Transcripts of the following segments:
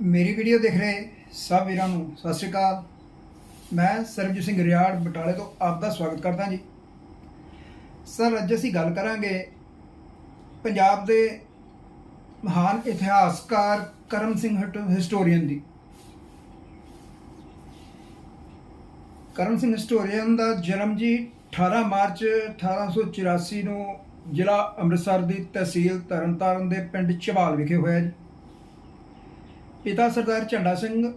ਮੇਰੀ ਵੀਡੀਓ ਦੇਖ ਰਹੇ ਸਭ ਵੀਰਾਂ ਨੂੰ। ਸਤਿ ਸ਼੍ਰੀ ਅਕਾਲ। ਮੈਂ ਸਰਬਜੀਤ ਸਿੰਘ ਰਿਆੜ, ਬਟਾਲੇ ਤੋਂ ਆਪ ਦਾ ਸਵਾਗਤ ਕਰਦਾ ਜੀ। ਸਰ, ਅੱਜ ਅਸੀਂ ਗੱਲ ਕਰਾਂਗੇ ਪੰਜਾਬ ਦੇ ਮਹਾਨ ਇਤਿਹਾਸਕਾਰ ਕਰਮ ਸਿੰਘ ਹਿਸਟੋਰੀਅਨ ਦੀ। ਕਰਮ ਸਿੰਘ ਹਿਸਟੋਰੀਅਨ ਦਾ ਜਨਮ ਜੀ 18 ਮਾਰਚ 1884 ਨੂੰ ਜ਼ਿਲ੍ਹਾ ਅੰਮ੍ਰਿਤਸਰ ਦੀ ਤਹਿਸੀਲ ਤਰਨਤਾਰਨ ਦੇ ਪਿੰਡ ਚਵਾਲ ਵਿਖੇ ਹੋਇਆ ਜੀ। ਪਿਤਾ ਸਰਦਾਰ ਝੰਡਾ ਸਿੰਘ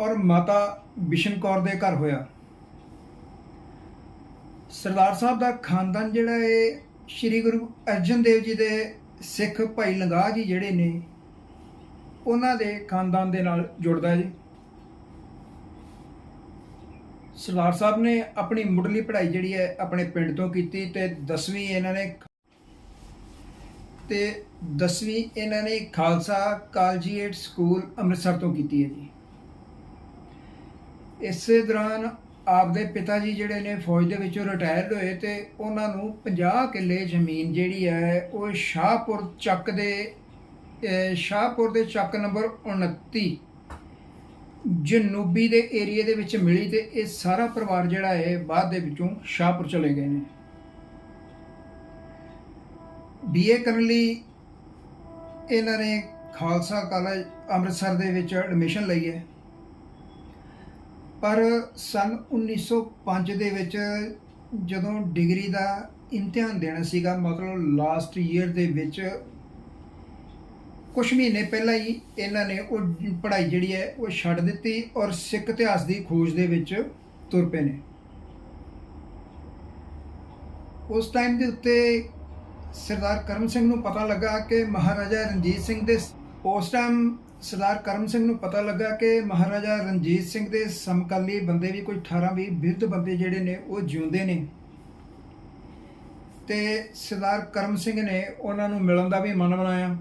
ਔਰ ਮਾਤਾ ਬਿਸ਼ਨ ਕੌਰ ਦੇ ਘਰ ਹੋਇਆ। ਸਰਦਾਰ ਸਾਹਿਬ ਦਾ ਖਾਨਦਾਨ ਜਿਹੜਾ ਹੈ, ਸ੍ਰੀ ਗੁਰੂ ਅਰਜਨ ਦੇਵ ਜੀ ਦੇ ਸਿੱਖ ਭਾਈ ਲੰਗਾਹ ਜੀ ਜਿਹੜੇ ਨੇ, ਉਹਨਾਂ ਦੇ ਖਾਨਦਾਨ ਦੇ ਨਾਲ ਜੁੜਦਾ ਜੀ। ਸਰਦਾਰ ਸਾਹਿਬ ਨੇ ਆਪਣੀ ਮੁੱਢਲੀ ਪੜ੍ਹਾਈ ਜਿਹੜੀ ਹੈ, ਆਪਣੇ ਪਿੰਡ ਤੋਂ ਕੀਤੀ ਤੇ 10ਵੀਂ ਇਹਨਾਂ ਨੇ ਤੇ 10ਵੀਂ ਇਹਨਾਂ ਨੇ ਖਾਲਸਾ ਕਾਲਜੀਏਟ ਸਕੂਲ ਅੰਮ੍ਰਿਤਸਰ ਤੋਂ ਕੀਤੀ ਹੈ ਜੀ। ਇਸੇ ਦੌਰਾਨ ਆਪਦੇ ਪਿਤਾ ਜੀ ਜਿਹੜੇ ਨੇ ਫੌਜ ਦੇ ਵਿੱਚੋਂ ਰਿਟਾਇਰਡ ਹੋਏ ਤੇ ਉਹਨਾਂ ਨੂੰ 50 ਕਿੱਲੇ ਜ਼ਮੀਨ ਜਿਹੜੀ ਹੈ ਉਹ ਸ਼ਾਹਪੁਰ ਚੱਕ ਦੇ ਸ਼ਾਹਪੁਰ ਦੇ ਚੱਕ ਨੰਬਰ 29 ਜਨੂਬੀ ਦੇ ਏਰੀਆ ਦੇ ਵਿੱਚ ਮਿਲੀ ਤੇ ਇਹ ਸਾਰਾ ਪਰਿਵਾਰ ਜਿਹੜਾ ਹੈ ਬਾਅਦ ਦੇ ਵਿੱਚੋਂ ਸ਼ਾਹਪੁਰ ਚਲੇ ਗਏ ਨੇ। ਬੀਏ ਕਰਨ ਲਈ ਇਹਨਾਂ ਨੇ ਖਾਲਸਾ ਕਾਲਜ ਅੰਮ੍ਰਿਤਸਰ ਦੇ ਵਿੱਚ ਐਡਮਿਸ਼ਨ ਲਈ ਹੈ। ਪਰ ਸਨ 1905 ਦੇ ਵਿੱਚ ਜਦੋਂ ਡਿਗਰੀ ਦਾ ਇਮਤਿਹਾਨ ਦੇਣਾ ਸੀਗਾ, ਮਤਲਬ ਲਾਸਟ ਈਅਰ ਦੇ ਵਿੱਚ ਕੁਝ ਮਹੀਨੇ ਪਹਿਲਾਂ ਹੀ ਇਹਨਾਂ ਨੇ ਉਹ ਪੜ੍ਹਾਈ ਜਿਹੜੀ ਹੈ ਉਹ ਛੱਡ ਦਿੱਤੀ ਔਰ ਸਿੱਖ ਇਤਿਹਾਸ ਦੀ ਖੋਜ ਦੇ ਵਿੱਚ ਤੁਰ ਪਏ ਨੇ। ਉਸ ਟਾਈਮ ਦੇ ਉੱਤੇ ਸਰਦਾਰ ਕਰਮ ਸਿੰਘ ਨੂੰ ਪਤਾ ਲੱਗਾ ਕਿ ਮਹਾਰਾਜਾ ਰਣਜੀਤ ਸਿੰਘ ਦੇ ਉਸ ਟਾਈਮ ਸਰਦਾਰ ਕਰਮ ਸਿੰਘ ਨੂੰ ਪਤਾ ਲੱਗਾ ਕਿ ਮਹਾਰਾਜਾ ਰਣਜੀਤ ਸਿੰਘ ਦੇ ਸਮਕਾਲੀ ਬੰਦੇ ਵੀ ਕੋਈ 18 20 ਬਿਰਧ ਬੰਦੇ ਜਿਹੜੇ ਨੇ, ਉਹ ਜਿਉਂਦੇ ਨੇ। ਤੇ ਸਰਦਾਰ ਕਰਮ ਸਿੰਘ ਨੇ ਉਹਨਾਂ ਨੂੰ ਮਿਲਣ ਦਾ ਵੀ ਮਨ ਬਣਾਇਆ।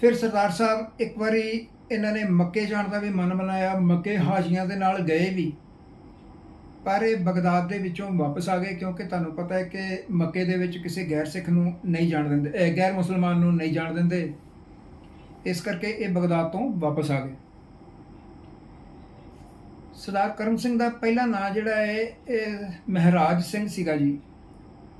ਫਿਰ ਸਰਦਾਰ ਸਾਹਿਬ ਇੱਕ ਵਾਰੀ ਇਹਨਾਂ ਨੇ ਮੱਕੇ ਜਾਣ ਦਾ ਵੀ ਮਨ ਬਣਾਇਆ, ਮੱਕੇ ਹਾਜੀਆਂ ਦੇ ਨਾਲ ਗਏ ਵੀ। ਪਰ ਇਹ ਬਗਦਾਦ ਦੇ ਵਿੱਚੋਂ ਵਾਪਸ ਆ ਗਏ ਕਿਉਂਕਿ ਤੁਹਾਨੂੰ ਪਤਾ ਹੈ ਕਿ ਮੱਕੇ ਦੇ ਵਿੱਚ ਕਿਸੇ ਗੈਰ ਸਿੱਖ ਨੂੰ ਨਹੀਂ ਜਾਣ ਦਿੰਦੇ ਗੈਰ ਮੁਸਲਮਾਨ ਨੂੰ ਨਹੀਂ ਜਾਣ ਦਿੰਦੇ। ਇਸ ਕਰਕੇ ਇਹ ਬਗਦਾਦ ਤੋਂ ਵਾਪਸ ਆ ਗਏ। ਸਰਦਾਰ ਕਰਮ ਸਿੰਘ ਦਾ ਪਹਿਲਾ ਨਾਂ ਜਿਹੜਾ ਹੈ, ਇਹ ਮਹਾਰਾਜ ਸਿੰਘ ਸੀਗਾ ਜੀ।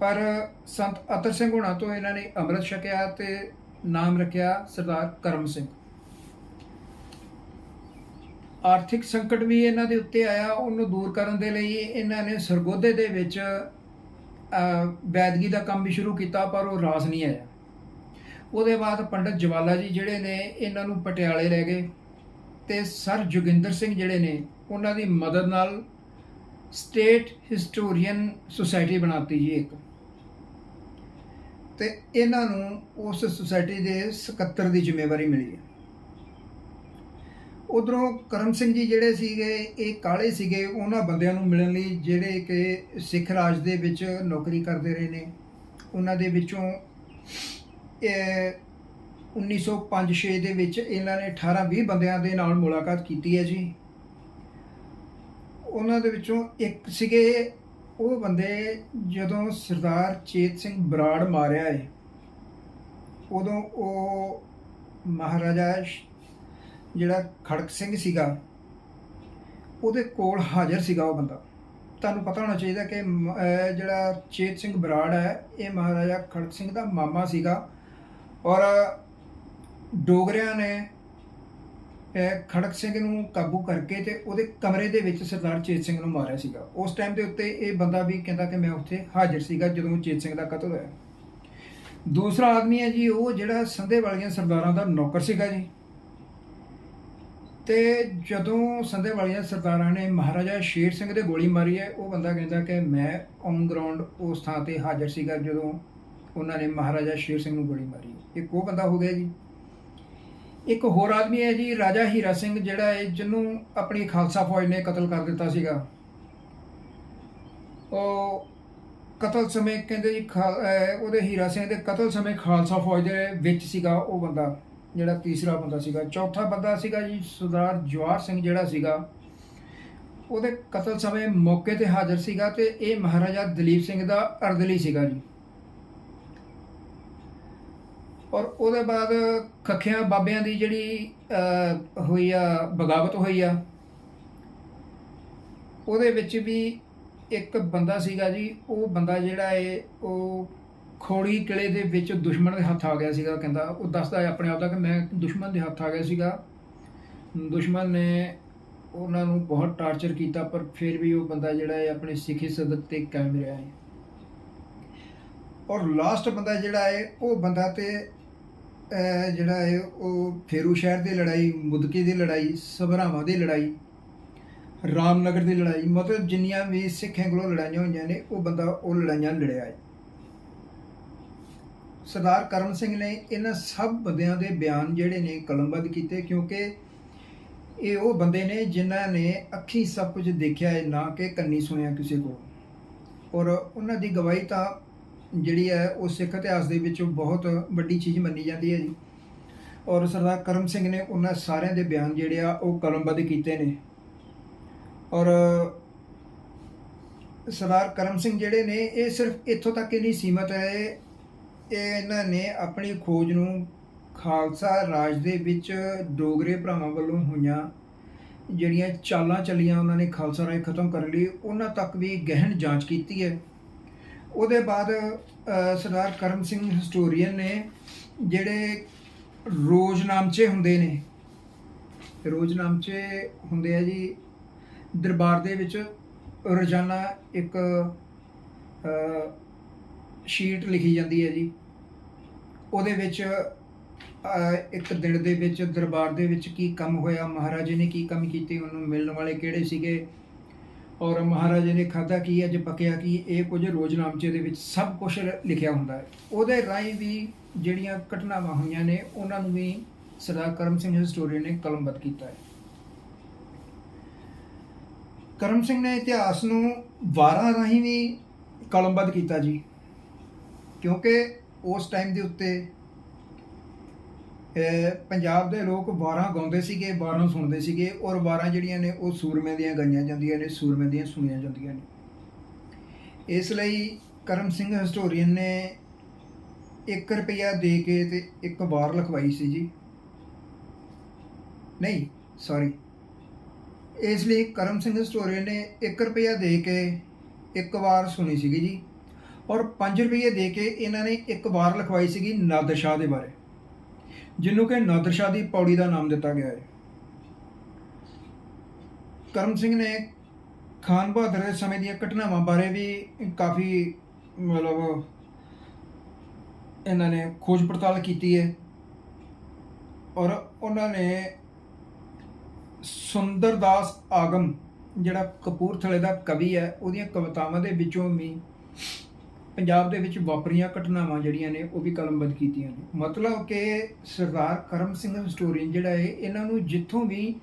ਪਰ ਸੰਤ ਅਤਰ ਸਿੰਘ ਹੋਣਾ ਤੋਂ ਇਹਨਾਂ ਨੇ ਅੰਮ੍ਰਿਤ ਛਕਿਆ ਤੇ ਨਾਮ ਰੱਖਿਆ ਸਰਦਾਰ ਕਰਮ ਸਿੰਘ। ਆਰਥਿਕ ਸੰਕਟ ਵੀ ਇਹਨਾਂ ਦੇ ਉੱਤੇ ਆਇਆ, ਉਹਨੂੰ ਦੂਰ ਕਰਨ ਦੇ ਲਈ ਇਹਨਾਂ ਨੇ ਸਰਗੋਦੇ ਦੇ ਵਿੱਚ ਵੈਦਗੀ ਦਾ ਕੰਮ ਵੀ ਸ਼ੁਰੂ ਕੀਤਾ, ਪਰ ਉਹ ਰਾਸ ਨਹੀਂ ਆਇਆ। ਉਹਦੇ ਬਾਅਦ ਪੰਡਤ ਜਵਾਲਾ ਜੀ ਜਿਹੜੇ ਨੇ, ਇਹਨਾਂ ਨੂੰ ਪਟਿਆਲੇ ਲੈ ਗਏ ਤੇ ਸਰ ਜੋਗਿੰਦਰ ਸਿੰਘ ਜਿਹੜੇ ਨੇ, ਉਹਨਾਂ ਦੀ ਮਦਦ ਨਾਲ ਸਟੇਟ ਹਿਸਟੋਰੀਅਨ ਸੁਸਾਇਟੀ ਬਣਾਤੀ ਜੀ ਇੱਕ। ਤੇ ਇਹਨਾਂ ਨੂੰ ਉਸ ਸੁਸਾਇਟੀ ਦੇ ਸਕੱਤਰ ਦੀ ਜ਼ਿੰਮੇਵਾਰੀ ਮਿਲੀ ਹੈ। ਉਧਰੋਂ ਕਰਮ ਸਿੰਘ ਜੀ ਜਿਹੜੇ ਸੀਗੇ, ਇਹ ਕਾਲੇ ਸੀਗੇ, ਉਹਨਾਂ ਬੰਦਿਆਂ ਨੂੰ ਮਿਲਣ ਲਈ ਜਿਹੜੇ ਕਿ ਸਿੱਖ ਰਾਜ ਦੇ ਵਿੱਚ ਨੌਕਰੀ ਕਰਦੇ ਰਹੇ ਨੇ। ਉਹਨਾਂ ਦੇ ਵਿੱਚੋਂ, ਇਹ 1905-6 ਦੇ ਵਿੱਚ ਇਹਨਾਂ ਨੇ 18-20 ਬੰਦਿਆਂ ਦੇ ਨਾਲ ਮੁਲਾਕਾਤ ਕੀਤੀ ਹੈ ਜੀ। ਉਹਨਾਂ ਦੇ ਵਿੱਚੋਂ ਇੱਕ ਸੀਗੇ, ਉਹ ਬੰਦੇ ਜਦੋਂ ਸਰਦਾਰ ਚੇਤ ਸਿੰਘ ਬਰਾੜ ਮਾਰਿਆ ਹੈ ਉਦੋਂ ਉਹ ਮਹਾਰਾਜਾ ਜਿਹੜਾ ਖੜਕ ਸਿੰਘ ਸੀਗਾ, ਉਹਦੇ ਕੋਲ ਹਾਜ਼ਰ ਸੀਗਾ ਉਹ ਬੰਦਾ। ਤੁਹਾਨੂੰ ਪਤਾ ਹੋਣਾ ਚਾਹੀਦਾ ਕਿ ਮ- ਜਿਹੜਾ ਚੇਤ ਸਿੰਘ ਬਰਾੜ ਹੈ, ਇਹ ਮਹਾਰਾਜਾ ਖੜਕ ਸਿੰਘ ਦਾ ਮਾਮਾ ਸੀਗਾ। ਔਰ ਡੋਗਰਿਆਂ ਨੇ ਖੜਕ ਸਿੰਘ ਨੂੰ ਕਾਬੂ ਕਰਕੇ ਤੇ ਉਹਦੇ ਕਮਰੇ ਦੇ ਵਿੱਚ ਸਰਦਾਰ ਚੇਤ ਸਿੰਘ ਨੂੰ ਮਾਰਿਆ ਸੀਗਾ। ਉਸ ਟਾਈਮ ਦੇ ਉੱਤੇ ਇਹ ਬੰਦਾ ਵੀ ਕਹਿੰਦਾ ਕਿ ਮੈਂ ਉੱਥੇ ਹਾਜ਼ਰ ਸੀਗਾ ਜਦੋਂ ਚੇਤ ਸਿੰਘ ਦਾ ਕਤਲ ਹੋਇਆ। ਦੂਸਰਾ ਆਦਮੀ ਹੈ ਜੀ, ਉਹ ਜਿਹੜਾ ਸੰਧੇ ਵਾਲੀਆਂ ਸਰਦਾਰਾਂ ਦਾ ਨੌਕਰ ਸੀਗਾ ਜੀ। ਤੇ ਜਦੋਂ ਸੰਧੇ ਵਾਲੀਆਂ ਸਰਦਾਰਾਂ ਨੇ ਮਹਾਰਾਜਾ ਸ਼ੇਰ ਸਿੰਘ ਦੇ ਗੋਲੀ ਮਾਰੀ ਹੈ, ਉਹ ਬੰਦਾ ਕਹਿੰਦਾ ਕਿ ਮੈਂ ਔਨ ਗਰਾਊਂਡ ਉਸ ਥਾਂ ਤੇ ਹਾਜ਼ਰ ਸੀਗਾ ਜਦੋਂ ਉਹਨਾਂ ਨੇ ਮਹਾਰਾਜਾ ਸ਼ੇਰ ਸਿੰਘ ਨੂੰ ਗੋਲੀ ਮਾਰੀ। ਇੱਕ ਉਹ ਬੰਦਾ ਹੋ ਗਿਆ ਜੀ। ਇੱਕ ਹੋਰ ਆਦਮੀ ਹੈ ਜੀ, ਰਾਜਾ ਹੀਰਾ ਸਿੰਘ, ਜਿਹੜਾ ਹੈ ਜਿਹਨੂੰ ਆਪਣੀ ਖਾਲਸਾ ਫੌਜ ਨੇ ਕਤਲ ਕਰ ਦਿੱਤਾ ਸੀਗਾ। ਉਹ ਕਤਲ ਸਮੇਂ ਕਹਿੰਦੇ ਜੀ ਖਾਲ- ਉਹਦੇ ਹੀਰਾ ਸਿੰਘ ਦੇ ਕਤਲ ਸਮੇਂ ਖਾਲਸਾ ਫੌਜ ਦੇ ਵਿੱਚ ਸੀਗਾ ਉਹ ਬੰਦਾ। ਜਿਹੜਾ ਤੀਸਰਾ ਬੰਦਾ ਸੀਗਾ, ਚੌਥਾ ਬੰਦਾ ਸੀਗਾ ਜੀ ਸਰਦਾਰ ਜਵਾਰ ਸਿੰਘ ਜਿਹੜਾ ਸੀਗਾ, ਉਹਦੇ ਕਤਲ ਸਮੇਂ ਮੌਕੇ ਤੇ ਹਾਜ਼ਰ ਸੀਗਾ ਤੇ ਇਹ ਮਹਾਰਾਜਾ ਦਲੀਪ ਸਿੰਘ ਦਾ ਅਰਦਲੀ ਸੀਗਾ ਜੀ। ਔਰ ਉਹਦੇ ਬਾਅਦ ਖੱਖਿਆਂ ਬਾਬਿਆਂ ਦੀ ਜਿਹੜੀ ਹੋਈ ਆ, ਬਗਾਵਤ ਹੋਈ ਆ, ਉਹਦੇ ਵਿੱਚ ਵੀ ਇੱਕ ਬੰਦਾ ਸੀਗਾ ਜੀ, ਉਹ ਬੰਦਾ ਜਿਹੜਾ ਏ, ਉਹ ਖੋੜੀ ਕਿਲੇ ਦੇ ਵਿੱਚ ਦੁਸ਼ਮਣ ਦੇ ਹੱਥ ਆ ਗਿਆ ਸੀਗਾ, ਕਹਿੰਦਾ। ਉਹ ਦੱਸਦਾ ਹੈ ਆਪਣੇ ਆਪ ਦਾ ਕਿ ਮੈਂ ਦੁਸ਼ਮਣ ਦੇ ਹੱਥ ਆ ਗਿਆ ਸੀਗਾ। ਦੁਸ਼ਮਣ ਨੇ ਉਹਨਾਂ ਨੂੰ ਬਹੁਤ ਟਾਰਚਰ ਕੀਤਾ, ਪਰ ਫਿਰ ਵੀ ਉਹ ਬੰਦਾ ਜਿਹੜਾ ਹੈ ਆਪਣੇ ਸਿੱਖੀ ਸਦਕ ਤੇ ਕਾਇਮ ਰਿਹਾ ਹੈ। ਔਰ ਲਾਸਟ ਬੰਦਾ ਜਿਹੜਾ ਹੈ, ਉਹ ਬੰਦਾ ਤੇ ਜਿਹੜਾ ਹੈ, ਉਹ ਫੇਰੂ ਸ਼ਹਿਰ ਦੀ ਲੜਾਈ, ਮੁਦਕੀ ਦੀ ਲੜਾਈ, ਸਭਰਾਵਾਂ ਦੀ ਲੜਾਈ, ਰਾਮਨਗਰ ਦੀ ਲੜਾਈ, ਮਤਲਬ ਜਿੰਨੀਆਂ ਵੀ ਸਿੱਖਾਂ ਕੋਲੋਂ ਲੜਾਈਆਂ ਹੋਈਆਂ ਨੇ, ਉਹ ਬੰਦਾ ਉਹ ਲੜਾਈਆਂ ਲੜਿਆ ਹੈ। ਸਰਦਾਰ ਕਰਮ ਸਿੰਘ ਨੇ ਇਹਨਾਂ ਸਭ ਬੰਦਿਆਂ ਦੇ ਬਿਆਨ ਜਿਹੜੇ ਨੇ ਕਲਮਬੱਧ ਕੀਤੇ, ਕਿਉਂਕਿ ਇਹ ਉਹ ਬੰਦੇ ਨੇ ਜਿਨ੍ਹਾਂ ਨੇ ਅੱਖੀ ਸਭ ਕੁਝ ਦੇਖਿਆ ਹੈ, ਨਾ ਕਿ ਕੰਨੀ ਸੁਣਿਆ ਕਿਸੇ ਕੋਲ। ਔਰ ਉਹਨਾਂ ਦੀ ਗਵਾਹੀ ਤਾਂ ਜਿਹੜੀ ਹੈ, ਉਹ ਸਿੱਖ ਇਤਿਹਾਸ ਦੇ ਵਿੱਚ ਬਹੁਤ ਵੱਡੀ ਚੀਜ਼ ਮੰਨੀ ਜਾਂਦੀ ਹੈ ਜੀ। ਔਰ ਸਰਦਾਰ ਕਰਮ ਸਿੰਘ ਨੇ ਉਹਨਾਂ ਸਾਰਿਆਂ ਦੇ ਬਿਆਨ ਜਿਹੜੇ ਆ, ਉਹ ਕਲਮਬੱਧ ਕੀਤੇ ਨੇ। ਔਰ ਸਰਦਾਰ ਕਰਮ ਸਿੰਘ ਜਿਹੜੇ ਨੇ, ਇਹ ਸਿਰਫ ਇੱਥੋਂ ਤੱਕ ਹੀ ਨਹੀਂ ਸੀਮਤ ਹੈ ਇਹ ਇਹਨਾਂ ਨੇ ਆਪਣੀ ਖੋਜ ਨੂੰ ਖਾਲਸਾ ਰਾਜ ਦੇ ਵਿੱਚ ਡੋਗਰੇ ਭਰਾਵਾਂ ਵੱਲੋਂ ਹੋਈਆਂ, ਜਿਹੜੀਆਂ ਚਾਲਾਂ ਚੱਲੀਆਂ ਉਹਨਾਂ ਨੇ ਖਾਲਸਾ ਰਾਜ ਖਤਮ ਕਰਨ ਲਈ, ਉਹਨਾਂ ਤੱਕ ਵੀ ਗਹਿਣ ਜਾਂਚ ਕੀਤੀ ਹੈ। ਉਹਦੇ ਬਾਅਦ ਸਰਦਾਰ ਕਰਮ ਸਿੰਘ ਹਿਸਟੋਰੀਅਨ ਨੇ ਜਿਹੜੇ ਰੋਜ਼ ਨਾਮਚੇ ਹੁੰਦੇ ਨੇ, ਰੋਜ਼ ਨਾਮਚੇ ਹੁੰਦੇ ਆ ਜੀ, ਦਰਬਾਰ ਦੇ ਵਿੱਚ ਰੋਜ਼ਾਨਾ ਇੱਕ ਸ਼ੀਟ ਲਿਖੀ ਜਾਂਦੀ ਹੈ ਜੀ। ਉਹਦੇ ਵਿੱਚ ਇੱਕ ਦਿਨ ਦੇ ਵਿੱਚ, ਦਰਬਾਰ ਦੇ ਵਿੱਚ ਕੀ ਕੰਮ ਹੋਇਆ, ਮਹਾਰਾਜੇ ਨੇ ਕੀ ਕੰਮ ਕੀਤੇ, ਉਹਨੂੰ ਮਿਲਣ ਵਾਲੇ ਕਿਹੜੇ ਸੀਗੇ? ਔਰ ਮਹਾਰਾਜੇ ਨੇ ਖਾਧਾ ਕੀ, ਅੱਜ ਪੱਕਿਆ ਕੀ, ਇਹ ਕੁਝ ਰੋਜ਼ਨਾਮਚੇ ਦੇ ਵਿੱਚ ਸਭ ਕੁਝ ਲਿਖਿਆ ਹੁੰਦਾ ਹੈ। ਉਹਦੇ ਰਾਹੀਂ ਵੀ ਜਿਹੜੀਆਂ ਘਟਨਾਵਾਂ ਹੋਈਆਂ ਨੇ, ਉਹਨਾਂ ਨੂੰ ਵੀ ਸਰਦਾਰ ਕਰਮ ਸਿੰਘ ਹਿਸਟੋਰੀਅਨ ਨੇ ਕਲਮਬੱਧ ਕੀਤਾ ਹੈ। ਕਰਮ ਸਿੰਘ ਨੇ ਇਤਿਹਾਸ ਨੂੰ ਵਾਰਾਂ ਰਾਹੀਂ ਵੀ ਕਲਮਬੱਧ ਕੀਤਾ ਜੀ। ਕਿਉਂਕਿ ਉਸ ਟਾਈਮ ਦੇ ਉੱਤੇ ਪੰਜਾਬ ਦੇ ਲੋਕ ਵਾਰਾਂ ਗਾਉਂਦੇ ਸੀਗੇ, ਵਾਰਾਂ ਸੁਣਦੇ ਸੀਗੇ ਔਰ ਵਾਰਾਂ ਜਿਹੜੀਆਂ ਨੇ ਉਹ ਸੂਰਮੇ ਦੀਆਂ ਗਾਈਆਂ ਜਾਂਦੀਆਂ ਨੇ ਸੂਰਮੇ ਦੀਆਂ ਸੁਣੀਆਂ ਜਾਂਦੀਆਂ ਨੇ। ਇਸ ਲਈ ਕਰਮ ਸਿੰਘ ਹਿਸਟੋਰੀਅਨ ਨੇ 1 ਰੁਪਿਆ ਦੇ ਕੇ ਤੇ ਇੱਕ ਵਾਰ ਲਿਖਵਾਈ ਸੀ ਜੀ। ਨਹੀਂ ਸੌਰੀ ਇਸ ਲਈ ਕਰਮ ਸਿੰਘ ਹਿਸਟੋਰੀਅਨ ਨੇ 1 ਰੁਪਿਆ ਦੇ ਕੇ ਇੱਕ ਵਾਰ ਸੁਣੀ ਸੀਗੀ ਜੀ। ਔਰ 5 ਰੁਪਏ ਦੇ ਕੇ ਇਹਨਾਂ ਨੇ ਇੱਕ ਵਾਰ ਲਿਖਵਾਈ ਸੀਗੀ ਨਾਦਰ ਸ਼ਾਹ ਦੇ ਬਾਰੇ, ਜਿਹਨੂੰ ਕਿ ਨਾਦਰ ਸ਼ਾਹ ਦੀ ਪੌੜੀ ਦਾ ਨਾਮ ਦਿੱਤਾ ਗਿਆ ਹੈ। ਕਰਮ ਸਿੰਘ ਨੇ ਖਾਨ ਬਹਾਦਰ ਦੇ ਸਮੇਂ ਦੀਆਂ ਘਟਨਾਵਾਂ ਬਾਰੇ ਵੀ ਕਾਫੀ ਮਤਲਬ ਇਹਨਾਂ ਨੇ ਖੋਜ ਪੜਤਾਲ ਕੀਤੀ ਹੈ ਔਰ ਉਹਨਾਂ ਨੇ ਸੁੰਦਰਦਾਸ ਆਗਮ, ਜਿਹੜਾ ਕਪੂਰਥਲੇ ਦਾ ਕਵੀ ਹੈ, ਉਹਦੀਆਂ ਕਵਿਤਾਵਾਂ ਦੇ ਵਿੱਚੋਂ ਵੀ ਪੰਜਾਬ ਦੇ ਵਿੱਚ ਵਾਪਰੀਆਂ ਘਟਨਾਵਾਂ ਜਿਹੜੀਆਂ ਨੇ ਉਹ ਵੀ ਕਲਮਬੱਧ ਕੀਤੀਆਂ ਨੇ। ਮਤਲਬ ਕਿ ਸਰਦਾਰ ਕਰਮ ਸਿੰਘ ਹਿਸਟੋਰੀਅਨ ਜਿਹੜਾ ਹੈ ਇਹਨਾਂ ਨੂੰ ਜਿੱਥੋਂ ਵੀ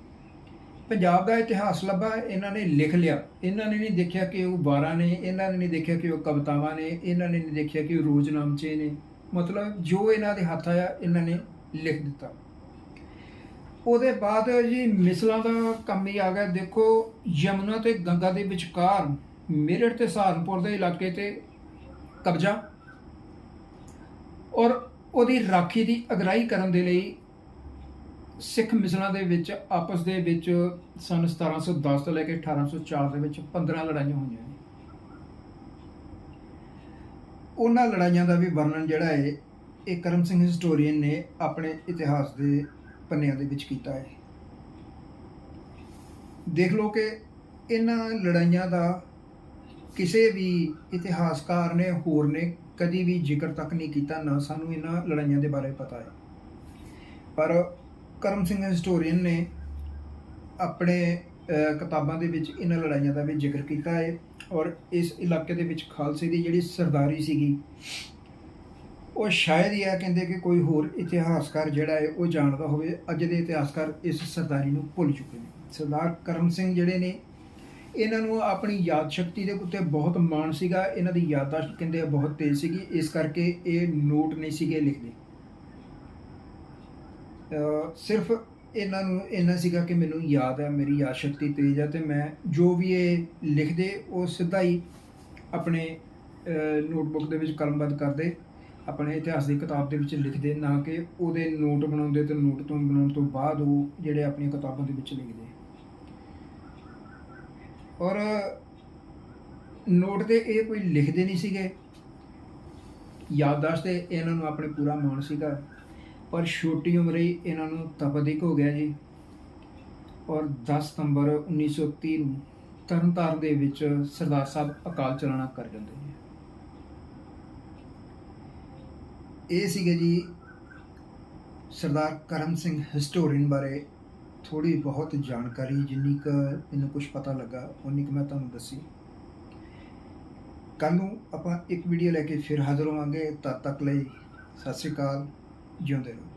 ਪੰਜਾਬ ਦਾ ਇਤਿਹਾਸ ਲੱਭਾ, ਇਹਨਾਂ ਨੇ ਲਿਖ ਲਿਆ। ਇਹਨਾਂ ਨੇ ਨਹੀਂ ਦੇਖਿਆ ਕਿ ਉਹ ਵਾਰਾਂ ਨੇ, ਇਹਨਾਂ ਨੇ ਨਹੀਂ ਦੇਖਿਆ ਕਿ ਉਹ ਕਵਿਤਾਵਾਂ ਨੇ, ਇਹਨਾਂ ਨੇ ਨਹੀਂ ਦੇਖਿਆ ਕਿ ਉਹ ਰੋਜ਼ਨਾਮਚੇ ਨੇ। ਮਤਲਬ ਜੋ ਇਹਨਾਂ ਦੇ ਹੱਥ ਆਇਆ, ਇਹਨਾਂ ਨੇ ਲਿਖ ਦਿੱਤਾ। ਉਹਦੇ ਬਾਅਦ ਜੀ ਮਿਸਲਾਂ ਦਾ ਕੰਮ ਹੀ ਆ ਗਿਆ। ਦੇਖੋ, ਯਮੁਨਾ ਤੇ ਗੰਗਾ ਦੇ ਵਿਚਕਾਰ, ਮੇਰਠ ਤੇ ਸਹਾਰਨਪੁਰ ਦੇ ਇਲਾਕੇ ਤੇ ਕਬਜ਼ਾ ਔਰ ਉਹਦੀ ਰਾਖੀ ਦੀ ਅਗਰਾਈ ਕਰਨ ਦੇ ਲਈ ਸਿੱਖ ਮਿਸਲਾਂ ਦੇ ਵਿੱਚ, ਆਪਸ ਦੇ ਵਿੱਚ ਸਨ 1710 ਤੋਂ ਲੈ ਕੇ 1804 ਦੇ ਵਿੱਚ 15 ਲੜਾਈਆਂ ਹੋਈਆਂ ਨੇ। ਉਹਨਾਂ ਲੜਾਈਆਂ ਦਾ ਵੀ ਵਰਣਨ ਜਿਹੜਾ ਹੈ, ਇਹ ਕਰਮ ਸਿੰਘ ਹਿਸਟੋਰੀਅਨ ਨੇ ਆਪਣੇ ਇਤਿਹਾਸ ਦੇ ਪੰਨਿਆਂ ਦੇ ਵਿੱਚ ਕੀਤਾ ਹੈ। ਦੇਖ ਲਓ ਕਿ ਇਹਨਾਂ ਲੜਾਈਆਂ ਦਾ ਕਿਸੇ ਵੀ ਇਤਿਹਾਸਕਾਰ ਨੇ, ਹੋਰ ਨੇ ਕਦੀ ਵੀ ਜ਼ਿਕਰ ਤੱਕ ਨਹੀਂ ਕੀਤਾ, ਨਾ ਸਾਨੂੰ ਇਹਨਾਂ ਲੜਾਈਆਂ ਦੇ ਬਾਰੇ ਪਤਾ ਹੈ। ਪਰ ਕਰਮ ਸਿੰਘ ਹਿਸਟੋਰੀਅਨ ਨੇ ਆਪਣੇ ਕਿਤਾਬਾਂ ਦੇ ਵਿੱਚ ਇਹਨਾਂ ਲੜਾਈਆਂ ਦਾ ਵੀ ਜ਼ਿਕਰ ਕੀਤਾ ਹੈ ਔਰ ਇਸ ਇਲਾਕੇ ਦੇ ਵਿੱਚ ਖਾਲਸੇ ਦੀ ਜਿਹੜੀ ਸਰਦਾਰੀ ਸੀਗੀ, ਉਹ ਸ਼ਾਇਦ ਹੀ ਆ ਕਹਿੰਦੇ ਕਿ ਕੋਈ ਹੋਰ ਇਤਿਹਾਸਕਾਰ ਜਿਹੜਾ ਹੈ, ਉਹ ਜਾਣਦਾ ਹੋਵੇ, ਅੱਜ ਦੇ ਇਤਿਹਾਸਕਾਰ ਇਸ ਸਰਦਾਰੀ ਨੂੰ ਭੁੱਲ ਚੁੱਕੇ ਨੇ। ਸਰਦਾਰ ਕਰਮ ਸਿੰਘ ਜਿਹੜੇ ਨੇ ਇਹਨਾਂ ਨੂੰ ਆਪਣੀ ਯਾਦ ਸ਼ਕਤੀ ਦੇ ਉੱਤੇ ਬਹੁਤ ਮਾਣ ਸੀਗਾ, ਇਹਨਾਂ ਦੀ ਯਾਦਦਾਸ਼ਤ ਕਹਿੰਦੇ ਬਹੁਤ ਤੇਜ਼ ਸੀਗੀ, ਇਸ ਕਰਕੇ ਇਹ ਨੋਟ ਨਹੀਂ ਸੀਗੇ ਲਿਖਦੇ। ਸਿਰਫ ਇਹਨਾਂ ਨੂੰ ਇਹਨਾਂ ਸੀਗਾ ਕਿ ਮੈਨੂੰ ਯਾਦ ਹੈ ਮੇਰੀ ਯਾਦ ਸ਼ਕਤੀ ਤੇਜ਼ ਹੈ ਤੇ ਮੈਂ ਜੋ ਵੀ ਇਹ ਲਿਖਦੇ, ਉਹ ਸਿੱਧਾ ਹੀ ਆਪਣੇ ਨੋਟਬੁੱਕ ਦੇ ਵਿੱਚ ਕਲਮਬੱਧ ਕਰਦੇ, ਆਪਣੇ ਇਤਿਹਾਸ ਦੀ ਕਿਤਾਬ ਦੇ ਵਿੱਚ ਲਿਖਦੇ, ਨਾ ਕਿ ਉਹਦੇ ਨੋਟ ਬਣਾਉਂਦੇ ਤੇ ਨੋਟ ਤੋਂ ਬਣਾਉਣ ਤੋਂ ਬਾਅਦ ਉਹ ਜਿਹੜੇ ਆਪਣੀਆਂ ਕਿਤਾਬਾਂ ਦੇ ਵਿੱਚ ਲਿਖਦੇ। ਔਰ ਨੋਟ ਤੇ ਇਹ ਕੋਈ ਲਿਖਦੇ ਨਹੀਂ ਸੀਗੇ। ਯਾਦਦਾਸ਼ਤ ਤੇ ਇਹਨਾਂ ਨੂੰ ਆਪਣੇ ਪੂਰਾ ਮਾਣ ਸੀਗਾ। ਪਰ ਛੋਟੀ ਉਮਰ ਹੀ ਇਹਨਾਂ ਨੂੰ ਤਪਦਿਕ ਹੋ ਗਿਆ ਜੀ। ਔਰ 10 ਸਤੰਬਰ 1930 ਨੂੰ ਤਰਨਤਾਰਨ ਦੇ ਵਿੱਚ ਸਰਦਾਰ ਸਾਹਿਬ ਅਕਾਲ ਚਲਾਣਾ ਕਰ ਜਾਂਦੇ ਜੀ ਇਹ ਸੀਗੇ ਜੀ ਸਰਦਾਰ ਕਰਮ ਸਿੰਘ ਹਿਸਟੋਰੀਅਨ ਬਾਰੇ ਥੋੜੀ ਬਹੁਤ ਜਾਣਕਾਰੀ ਜਿੰਨੀ ਕੁ ਮੈਨੂੰ ਕੁਝ ਪਤਾ ਲੱਗਾ ਉਨੀ ਕੁ ਮੈਂ ਤੁਹਾਨੂੰ ਦੱਸੀ। ਕੱਲ ਨੂੰ ਆਪਾਂ ਇੱਕ ਵੀਡੀਓ ਲੈ ਕੇ ਫਿਰ ਹਾਜ਼ਰ ਹੋਵਾਂਗੇ। ਤਦ ਤੱਕ ਲਈ ਸਤਿ ਸ਼੍ਰੀ ਅਕਾਲ। ਜਿਉਂਦੇ ਰਹੋ।